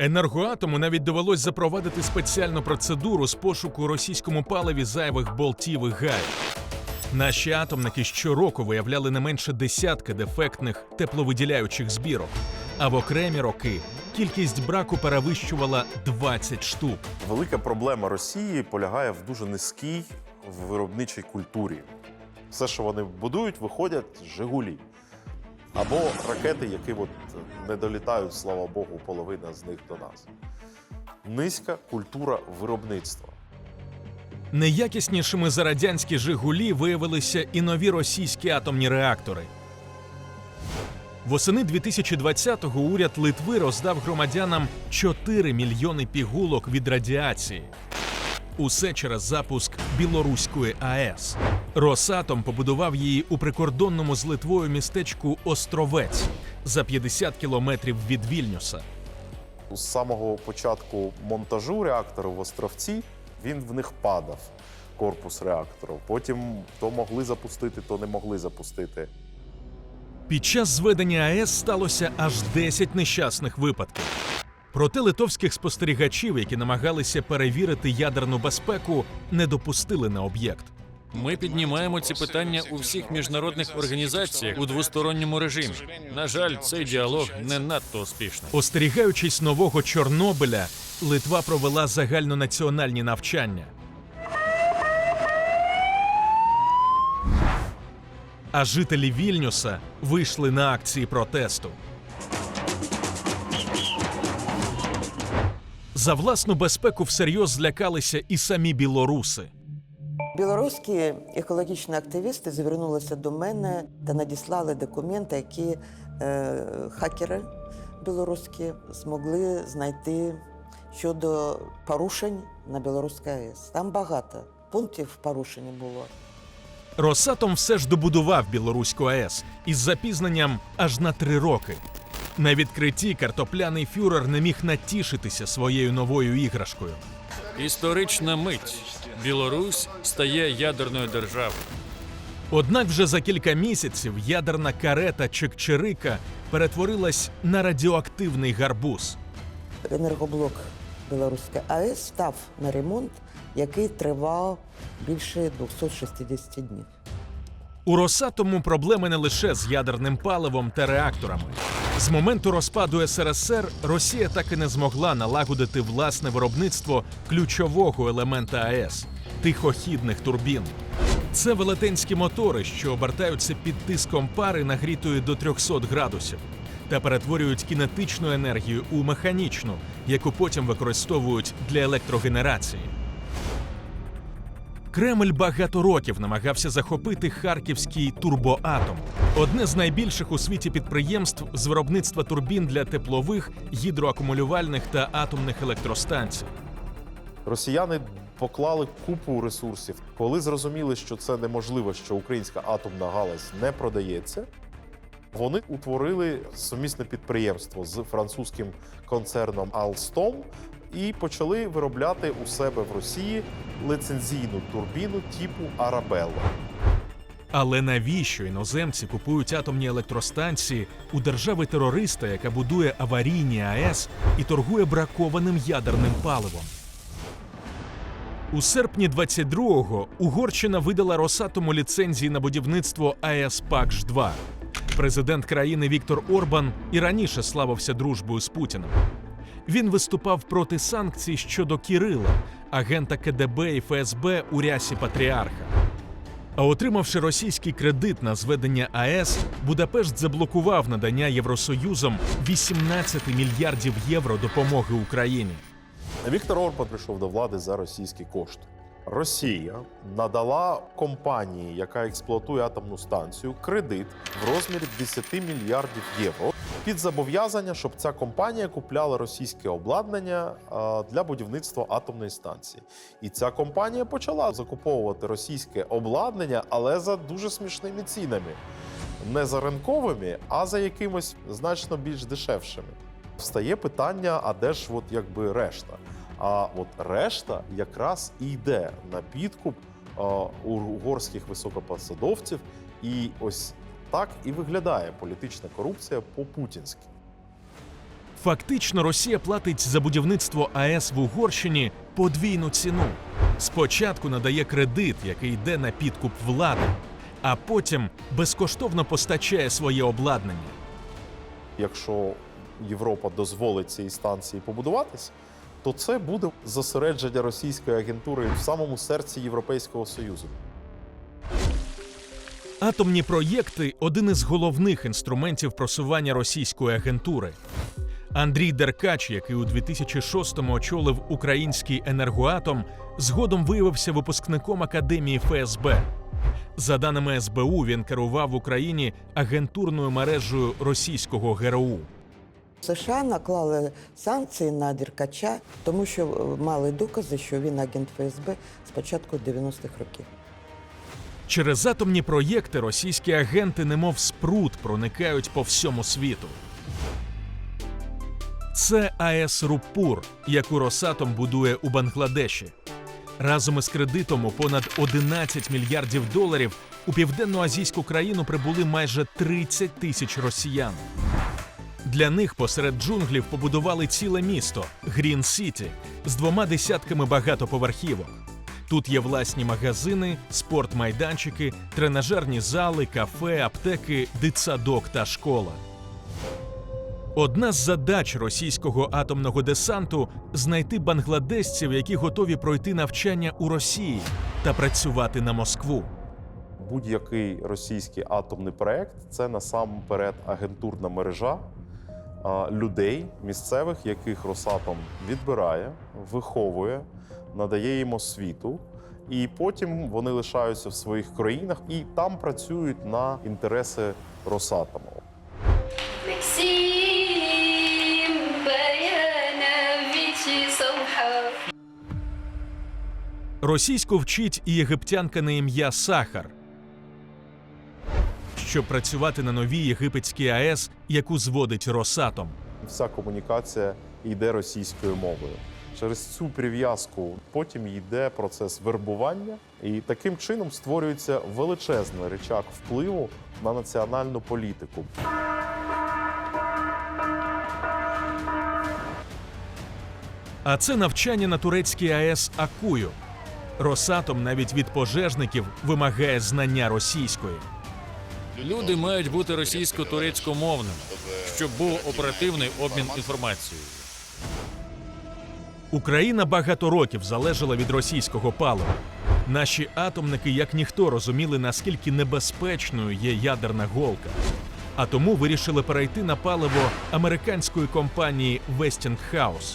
Енергоатому навіть довелось запровадити спеціальну процедуру з пошуку російському паливі зайвих болтів і гаїв. Наші атомники щороку виявляли не менше десятки дефектних тепловиділяючих збірок, а в окремі роки кількість браку перевищувала 20 штук. Велика проблема Росії полягає в дуже низькій виробничій культурі. Все, що вони будують, виходять Жигулі. Або ракети, які от не долітають, слава Богу, половина з них до нас. Низька культура виробництва. Неякіснішими за радянські Жигулі виявилися і нові російські атомні реактори. Восени 2020-го уряд Литви роздав громадянам 4 мільйони пігулок від радіації. Усе через запуск білоруської АЕС. Росатом побудував її у прикордонному з Литвою містечку Островець за 50 кілометрів від Вільнюса. З самого початку монтажу реактору в Островці він в них падав, корпус реактору. Потім то могли запустити, то не могли запустити. Під час зведення АЕС сталося аж 10 нещасних випадків. Проте литовських спостерігачів, які намагалися перевірити ядерну безпеку, не допустили на об'єкт. Ми піднімаємо ці питання у всіх міжнародних організаціях у двосторонньому режимі. На жаль, цей діалог не надто успішний. Остерігаючись нового Чорнобиля, Литва провела загальнонаціональні навчання. А жителі Вільнюса вийшли на акції протесту. За власну безпеку всерйоз злякалися і самі білоруси. Білоруські екологічні активісти звернулися до мене та надіслали документи, які е, хакери білоруські змогли знайти щодо порушень на Білоруській АЕС. Там багато пунктів порушень було. Росатом все ж добудував білоруську АЕС із запізненням аж на три роки. На відкритті картопляний фюрер не міг натішитися своєю новою іграшкою. Історична мить. Білорусь стає ядерною державою. Однак вже за кілька місяців ядерна карета Чекчерика перетворилась на радіоактивний гарбуз. Енергоблок Білоруської АЕС став на ремонт, який тривав більше 260 днів. У Росатому проблеми не лише з ядерним паливом та реакторами. З моменту розпаду СРСР Росія так і не змогла налагодити власне виробництво ключового елемента АЕС тихохідних турбін. Це велетенські мотори, що обертаються під тиском пари, нагрітої до 300 градусів, та перетворюють кінетичну енергію у механічну, яку потім використовують для електрогенерації. Кремль багато років намагався захопити харківський турбоатом, одне з найбільших у світі підприємств з виробництва турбін для теплових, гідроакумулювальних та атомних електростанцій. Росіяни поклали купу ресурсів. Коли зрозуміли, що це неможливо, що українська атомна галузь не продається, вони утворили сумісне підприємство з французьким концерном Alstom і почали виробляти у себе в Росії лицензійну турбіну типу Арабелла. Але навіщо іноземці купують атомні електростанції у держави терориста, яка будує аварійні АЕС і торгує бракованим ядерним паливом? У серпні 22-го Угорщина видала Росатому ліцензії на будівництво АЕС ПАКШ-2. Президент країни Віктор Орбан і раніше славився дружбою з Путіним. Він виступав проти санкцій щодо Кирила, агента КДБ і ФСБ у рясі патріарха. А отримавши російський кредит на зведення АЕС, Будапешт заблокував надання Євросоюзом 18 мільярдів євро допомоги Україні. Віктор Орбан прийшов до влади за російські кошти. Росія надала компанії, яка експлуатує атомну станцію, кредит в розмірі 10 мільярдів євро під зобов'язання, щоб ця компанія купляла російське обладнання для будівництва атомної станції. І ця компанія почала закуповувати російське обладнання, але за дуже смішними цінами. Не за ринковими, а за якимось значно більш дешевшими. Встає питання: а де ж от якби решта? А от решта якраз і йде на підкуп угорських високопосадовців, і ось так і виглядає політична корупція по-путінськи. Фактично, Росія платить за будівництво АЕС в Угорщині подвійну ціну. Спочатку надає кредит, який йде на підкуп влади, а потім безкоштовно постачає своє обладнання. Якщо Європа дозволить цій станції побудуватись, то це буде зосередження російської агентури в самому серці Європейського Союзу. Атомні проєкти один із головних інструментів просування російської агентури. Андрій Деркач, який у 2006-му очолив український енергоатом, згодом виявився випускником академії ФСБ. За даними СБУ, він керував в Україні агентурною мережею російського ГРУ. США наклали санкції на Деркача, тому що е, мали докази, що він агент ФСБ з початку 90-х років. Через атомні проєкти російські агенти, немов спрут, проникають по всьому світу. Це АЕС Рупур, яку Росатом будує у Бангладеші. Разом із кредитом у понад 11 мільярдів доларів у південноазійську країну прибули майже 30 тисяч росіян. Для них посеред джунглів побудували ціле місто Грін Сіті з двома десятками багатоповерхівок. Тут є власні магазини, спортмайданчики, тренажерні зали, кафе, аптеки, дитсадок та школа. Одна з задач російського атомного десанту знайти бангладесців, які готові пройти навчання у Росії та працювати на Москву. Будь-який російський атомний проект це насамперед агентурна мережа людей місцевих, яких Росатом відбирає, виховує, надає їм освіту. І потім вони лишаються в своїх країнах і там працюють на інтереси Росатому. Російську вчить і єгиптянка на ім'я Сахар. Щоб працювати на новій єгипетській АЕС, яку зводить Росатом. Вся комунікація йде російською мовою. Через цю прив'язку потім йде процес вербування, і таким чином створюється величезний речак впливу на національну політику. А це навчання на турецькій АЕС Акую. Росатом навіть від пожежників вимагає знання російської. Люди мають бути російсько-турецькомовними, щоб був оперативний обмін інформацією. Україна багато років залежала від російського палива. Наші атомники, як ніхто, розуміли, наскільки небезпечною є ядерна голка. А тому вирішили перейти на паливо американської компанії Westinghouse.